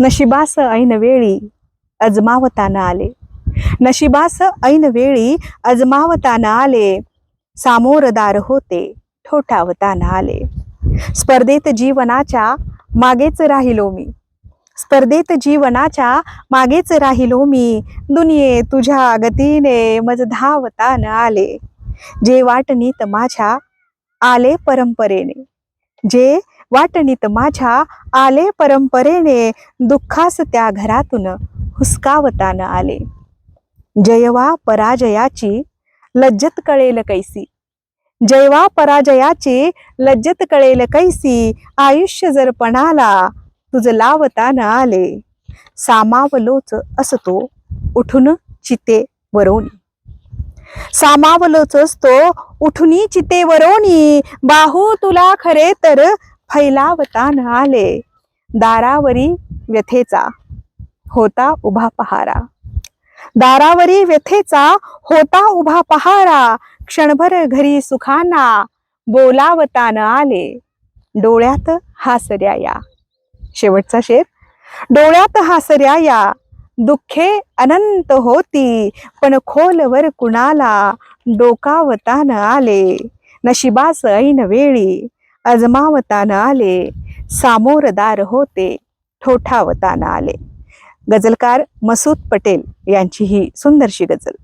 नशिबास ऐन वेळी अजमावताना आले. नशिबास ऐन वेळी अजमावताना आले. सामोरदार होते ठोठावताना आले. स्पर्धेत जीवनाच्या मागेच राहिलो मी. स्पर्धेत जीवनाच्या मागेच राहिलो मी. दुनिये तुझ्या गतीने मज धावताना आले. जे वाटणीत माझ्या आले परंपरेने. जे वाटणीत माझ्या आले परंपरेने दुःखास त्या घरातून हुसकावताना आले. जयवा पराजयाची लज्जत कळेल कैसी. जयवा पराजयाची लज्जत कळेल कैसी. आयुष्य जर पणाला तुझ लावताना आले. सामावलोच असतो उठून चिते वरोनी. सामावलोच असतो उठुनी चिते वरोनी. बाहू तुला खरे तर फैलावताना आले. दारावरी व्यथेचा होता उभा पहारा. दारावरी व्यथेचा होता उभा पहारा. क्षणभर घरी सुखाना बोलावताना आले. डोळ्यात हासऱ्या या. शेवटचा शेर. डोळ्यात हासऱ्या या. दुःखे अनंत होती पण खोलवर कुणाला डोकावताना आले? नशिबास ऐन वेळी अजमावताना आले. सामोरदार होते. ठोठावताना आले. गजलकार मसूद पटेल यांची ही सुंदरशी गजल